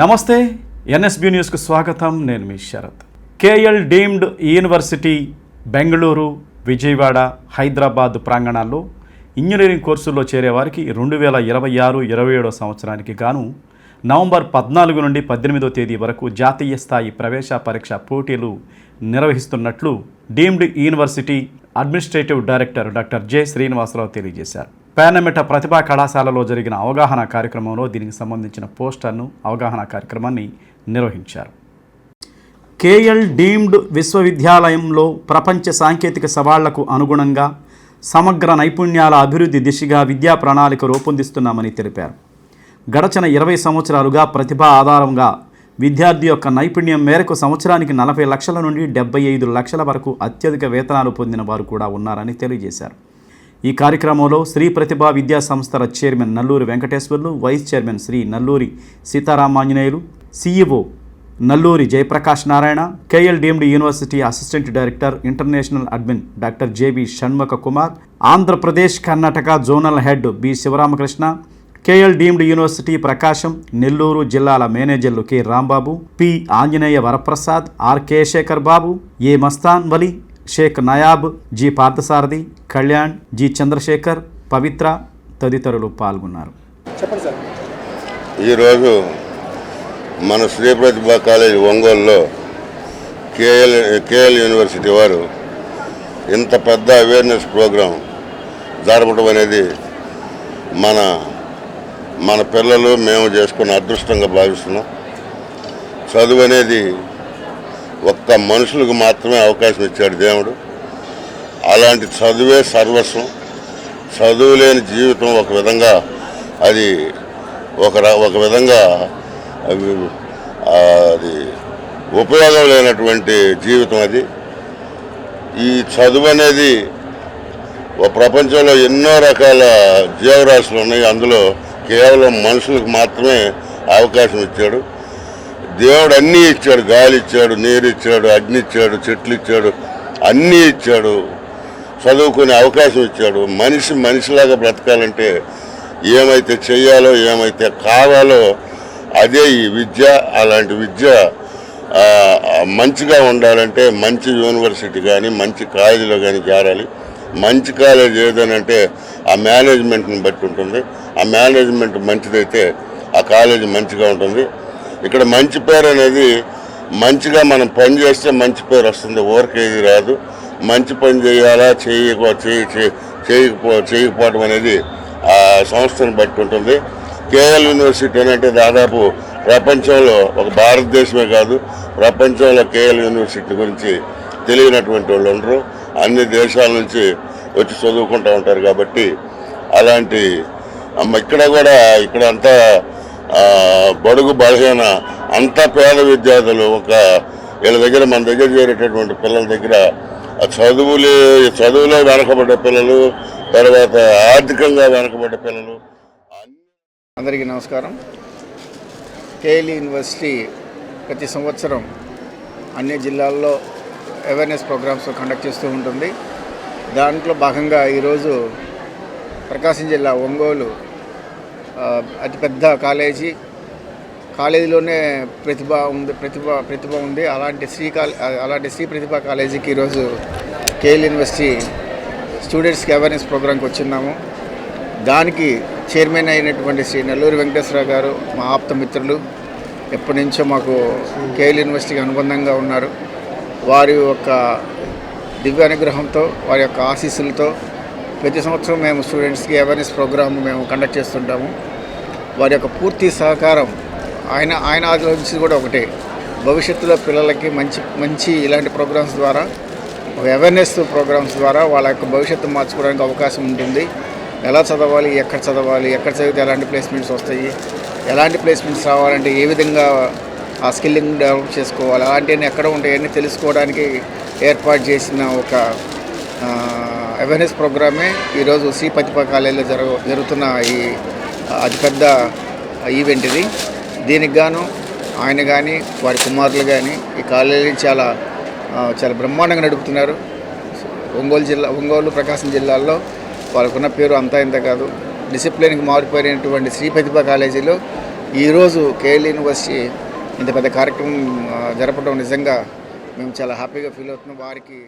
నమస్తే ఎన్ఎస్బి న్యూస్కు స్వాగతం. నేను మీ Sarath. KL deemed university Bengaluru Vijayawada Hyderabad ప్రాంగణాల్లో engineering కోర్సుల్లో చేరేవారికి రెండు వేల ఇరవై ఆరు ఇరవై ఏడో సంవత్సరానికి గాను నవంబర్ పద్నాలుగు నుండి పద్దెనిమిదో తేదీ వరకు జాతీయ స్థాయి ప్రవేశ పరీక్ష పోటీలు నిర్వహిస్తున్నట్లు deemed university administrative director doctor J Srinivasa Rao తెలియజేశారు. పేనమెట ప్రతిభా కళాశాలలో జరిగిన అవగాహన కార్యక్రమంలో దీనికి సంబంధించిన పోస్టర్ను అవగాహన కార్యక్రమాన్ని నిర్వహించారు. కేఎల్ డీమ్డ్ విశ్వవిద్యాలయంలో ప్రపంచ సాంకేతిక సవాళ్ళకు అనుగుణంగా సమగ్ర నైపుణ్యాల అభివృద్ధి దిశగా విద్యా ప్రణాళిక రూపొందిస్తున్నామని తెలిపారు. గడచిన ఇరవై సంవత్సరాలుగా ప్రతిభ ఆధారంగా విద్యార్థి యొక్క నైపుణ్యం మేరకు సంవత్సరానికి నలభై లక్షల నుండి డెబ్బై ఐదు లక్షల వరకు అత్యధిక వేతనాలు పొందిన వారు కూడా ఉన్నారని తెలియజేశారు. ఈ కార్యక్రమంలో శ్రీ ప్రతిభా విద్యా సంస్థల chairman Nalluri Venkateswarlu vice chairman Sri Nalluri Seetharamanjaneyulu CEO Nalluri Jayaprakash Narayana KL deemed university assistant director international admin doctor JB Shanmukha Kumar Andhra Pradesh Karnataka zonal head B Sivaramakrishna KL deemed university Prakasam Nellore జిల్లాల మేనేజర్లు K Rambabu P Anjaneya Varaprasad R K Sekhar Babu A Mastan Vali Shaik Nayab G Parthasarathi Kalyan G Chandrasekhar Pavitra తదితరులు పాల్గొన్నారు. ఈరోజు మన Sri Prathibha college ఒంగోలులో KL KL university వారు ఇంత పెద్ద అవేర్నెస్ ప్రోగ్రాం జరపడం అనేది మన మన పిల్లలు మేము చేసుకున్న అదృష్టంగా భావిస్తున్నాం. చదువు అనేది ఒక్క మనుషులకు మాత్రమే అవకాశం ఇచ్చాడు దేవుడు. అలాంటి చదువే సర్వస్వం. చదువు లేని జీవితం ఒక విధంగా అది ఒక ర- ఒక విధంగా అది ఉపయోగం లేనటువంటి జీవితం అది. ఈ చదువు అనేది ప్రపంచంలో ఎన్నో రకాల జీవరాశులు ఉన్నాయి. అందులో కేవలం మనుషులకు మాత్రమే అవకాశం ఇచ్చాడు. దేవుడు అన్నీ ఇచ్చాడు గాలి ఇచ్చాడు నీరు ఇచ్చాడు అగ్ని ఇచ్చాడు చెట్లు ఇచ్చాడు అన్నీ ఇచ్చాడు. చదువుకునే అవకాశం ఇచ్చాడు. మనిషి మనిషిలాగా బ్రతకాలంటే ఏమైతే చేయాలో ఏమైతే కావాలో అదే ఈ విద్య. అలాంటి విద్య మంచిగా ఉండాలంటే మంచి యూనివర్సిటీ కానీ మంచి కాలేజీలో కానీ చేరాలి. మంచి కాలేజ్ ఏదనంటే ఆ మేనేజ్మెంట్ని బట్టి ఉంటుంది. ఆ మేనేజ్మెంట్ మంచిదైతే ఆ కాలేజీ మంచిగా ఉంటుంది. ఇక్కడ మంచి పేరు అనేది మంచిగా మనం పని చేస్తే మంచి పేరు వస్తుంది. ఓరికేది రాదు. మంచి పని చేయాలా చేయకో చేయ చేయ- చేయకపో చేయకపోవడం అనేది ఆ సంస్థను బట్టి ఉంటుంది. కేఎల్ యూనివర్సిటీ అంటే దాదాపు ప్రపంచంలో ఒక భారతదేశమే కాదు ప్రపంచంలో కేఎల్ యూనివర్సిటీ గురించి తెలియనటువంటి వాళ్ళు ఉండరు. అన్ని దేశాల నుంచి వచ్చి చదువుకుంటూ ఉంటారు కాబట్టి అలాంటి అమ్మ ఇక్కడ కూడా ఇక్కడ అంతా బడుగు బలహీన అంత పేద విద్యార్థులు ఒక వీళ్ళ దగ్గర మన దగ్గర చేరేటటువంటి పిల్లల దగ్గర చదువులే చదువులో వెనకబడ్డ పిల్లలు తర్వాత ఆర్థికంగా వెనకబడ్డ పిల్లలు. అందరికీ నమస్కారం. కేఎల్ యూనివర్సిటీ ప్రతి సంవత్సరం అన్ని జిల్లాల్లో అవేర్నెస్ ప్రోగ్రామ్స్ కండక్ట్ చేస్తూ ఉంటుంది. దాంట్లో భాగంగా ఈరోజు ప్రకాశం జిల్లా ఒంగోలు అతిపెద్ద కాలేజీ. కాలేజీలోనే ప్రతిభ ఉంది ప్రతిభ ప్రతిభ ఉంది. అలాంటి శ్రీ కాలే అలాంటి శ్రీ ప్రతిభ కాలేజీకి ఈరోజు కేఎల్ యూనివర్సిటీ స్టూడెంట్స్కి అవేర్నెస్ ప్రోగ్రాంకి వచ్చిన్నాము. దానికి చైర్మన్ అయినటువంటి శ్రీ నెల్లూరు వెంకటేశ్వరరావు గారు మా ఆప్త మిత్రులు. ఎప్పటి నుంచో మాకు కేఎల్ యూనివర్సిటీకి అనుబంధంగా ఉన్నారు. వారి యొక్క దివ్య అనుగ్రహంతో వారి యొక్క ఆశీస్సులతో ప్రతి సంవత్సరం మేము స్టూడెంట్స్కి అవేర్నెస్ ప్రోగ్రామ్ మేము కండక్ట్ చేస్తుంటాము. వారి యొక్క పూర్తి సహకారం ఆయన ఆయన ఆలోచించి కూడా ఒకటే. భవిష్యత్తులో పిల్లలకి మంచి మంచి ఇలాంటి ప్రోగ్రామ్స్ ద్వారా ఒక అవేర్నెస్ ప్రోగ్రామ్స్ ద్వారా వాళ్ళ యొక్క భవిష్యత్తు మార్చుకోవడానికి అవకాశం ఉంటుంది. ఎలా చదవాలి ఎక్కడ చదవాలి ఎక్కడ చదివితే ఎలాంటి ప్లేస్మెంట్స్ వస్తాయి ఎలాంటి ప్లేస్మెంట్స్ రావాలంటే ఏ విధంగా ఆ స్కిల్లింగ్ డెవలప్ చేసుకోవాలి అలాంటివన్నీ ఎక్కడ ఉంటాయని తెలుసుకోవడానికి ఏర్పాటు చేసిన ఒక అవేర్నెస్ ప్రోగ్రామే ఈరోజు శ్రీ పతిప కాలేజీలో జరుగు జరుగుతున్న ఈ అతిపెద్ద ఈవెంట్ ఇది. దీనికి గాను ఆయన కానీ వారి కుమారులు కానీ ఈ కాలేజీ చాలా చాలా బ్రహ్మాండంగా నడుపుతున్నారు. ఒంగోలు జిల్లా ఒంగోలు ప్రకాశం జిల్లాల్లో వాళ్ళకున్న పేరు అంతా ఇంత కాదు. డిసిప్లిన్కి మారిపోయినటువంటి శ్రీ ప్రతిభ కాలేజీలో ఈరోజు కేఎల్ యూనివర్సిటీ ఇంత పెద్ద కార్యక్రమం జరపడం నిజంగా మేము చాలా హ్యాపీగా ఫీల్ అవుతున్నాం. వారికి